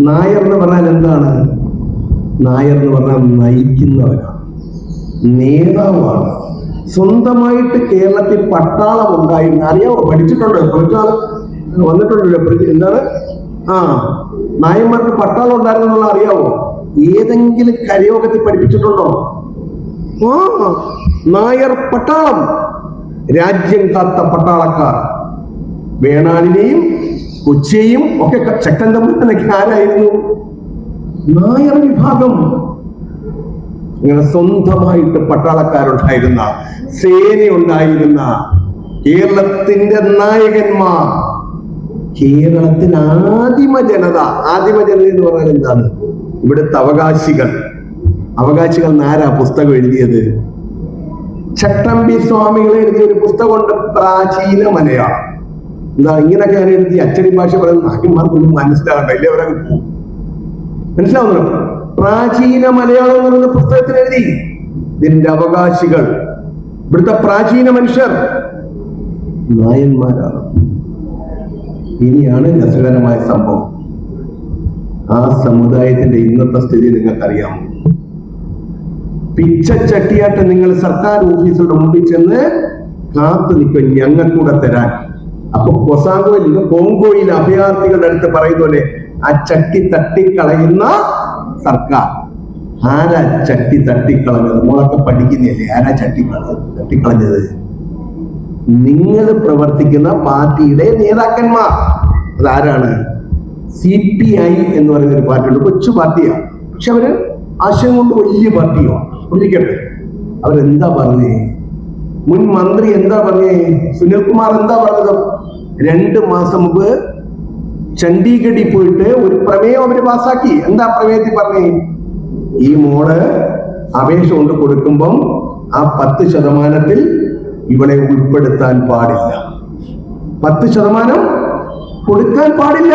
നായർ എന്ന് പറഞ്ഞാൽ എന്താണ്? നായർ എന്ന് പറഞ്ഞാൽ നയിക്കുന്നവനാണ് നേതാവാണ്. സ്വന്തമായിട്ട് കേരളത്തിൽ പട്ടാളം ഉണ്ടായിരുന്നു. അറിയാമോ പഠിച്ചിട്ടുണ്ടോ. കുറച്ചാൾ വന്നിട്ടുണ്ടല്ലോ എന്താണ്? ആ നായന്മാർക്ക് പട്ടാളം ഉണ്ടായിരുന്നു എന്നുള്ള അറിയാവോ? ഏതെങ്കിലും കരയോഗത്തിൽ പഠിപ്പിച്ചിട്ടുണ്ടോ? ആ നായർ പട്ടാളം. രാജ്യം കാത്ത പട്ടാളക്കാർ. വേണാടിനെയും കൊച്ചിയെയും ഒക്കെ ശക്തൻ തമ്പുരാനൊക്കെ ആരായിരുന്നു? നായർ വിഭാഗം. ഇങ്ങനെ സ്വന്തമായിട്ട് പട്ടാളക്കാരുണ്ടായിരുന്ന സേനയുണ്ടായിരുന്ന കേരളത്തിന്റെ നായകന്മാർ. കേരളത്തിൽ ആദിമ ജനത ആദിമ ജനത എന്ന് പറഞ്ഞാൽ എന്താണ്? ഇവിടുത്തെ അവകാശികൾ. അവകാശികൾ നാരാ പുസ്തകം എഴുതിയത്? ചട്ടമ്പി സ്വാമികൾ എഴുതിയ ഒരു പുസ്തകമുണ്ട് പ്രാചീന മലയാളം. എന്താ ഇങ്ങനെയൊക്കെ ഞാൻ എഴുതി അച്ചടി ഭാഷ പറയുന്ന നായന്മാർക്കൊന്നും മനസ്സിലാകണ്ട. ഇല്ലേ അവരെ പോകും മനസ്സിലാവുന്നുണ്ടോ? പ്രാചീന മലയാളം എന്ന് പറയുന്ന പുസ്തകത്തിൽ എഴുതി. ഇതിന്റെ അവകാശികൾ. ഇവിടുത്തെ പ്രാചീന മനുഷ്യർ നായന്മാരാണ്. ഇനിയാണ് രസകരമായ സംഭവം. ആ സമുദായത്തിന്റെ ഇന്നത്തെ സ്ഥിതി നിങ്ങൾക്കറിയാമോ? പിച്ചച്ചട്ടിയായിട്ട് നിങ്ങൾ സർക്കാർ ഓഫീസുകളുടെ മുമ്പിൽ ചെന്ന് കാത്തു നിൽക്കും ഞങ്ങൾക്കൂടെ തരാൻ. അപ്പൊ കൊസാങ്കോയിൽ കോങ്കോയിൽ അഭയാർത്ഥികളുടെ അടുത്ത് പറയുന്ന പോലെ ആ ചട്ടി തട്ടിക്കളയുന്ന സർക്കാർ. ആരാ ചട്ടി തട്ടിക്കളഞ്ഞത്? മോളൊക്കെ പഠിക്കുന്നില്ലേ? ആരാ ചട്ടി കള- തട്ടിക്കളഞ്ഞത്? നിങ്ങൾ പ്രവർത്തിക്കുന്ന പാർട്ടിയുടെ നേതാക്കന്മാർ. അതാരാണ്? സി പി ഐ എന്ന് പറയുന്ന ഒരു പാർട്ടിയുണ്ട്. കൊച്ചു പാർട്ടിയാണ്. പക്ഷെ അവർ ആശയം കൊണ്ട് വലിയ പാർട്ടിയാണ് ഇരിക്കട്ടെ അവരെന്താ പറഞ്ഞേ? മുൻ മന്ത്രി എന്താ പറഞ്ഞേ? സുനിൽകുമാർ എന്താ പറഞ്ഞത്? രണ്ട് മാസം മുമ്പ് ചണ്ഡീഗഡിൽ പോയിട്ട് ഒരു പ്രമേയം അവർ പാസാക്കി എന്താ പ്രമേയത്തിൽ പറഞ്ഞേ? ഈ മോൾ അപേക്ഷ കൊണ്ട് കൊടുക്കുമ്പം ആ പത്ത് ശതമാനത്തിൽ ഇവളെ ഉൾപ്പെടുത്താൻ പാടില്ല. പത്ത് ശതമാനം കൊടുക്കാൻ പാടില്ല.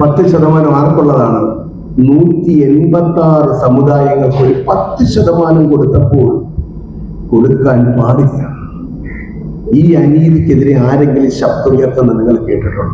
പത്ത് ശതമാനം ആർക്കുള്ളതാണ്? നൂറ്റി എൺപത്തി ആറ് സമുദായങ്ങൾക്ക് ഒരു പത്ത് ശതമാനം കൊടുത്തപ്പോൾ കൊടുക്കാൻ പാടില്ല. ഈ അനീതിക്കെതിരെ ആരെങ്കിലും ശബ്ദം ഉയർത്തുന്നത് നിങ്ങൾ കേട്ടിട്ടുണ്ടോ?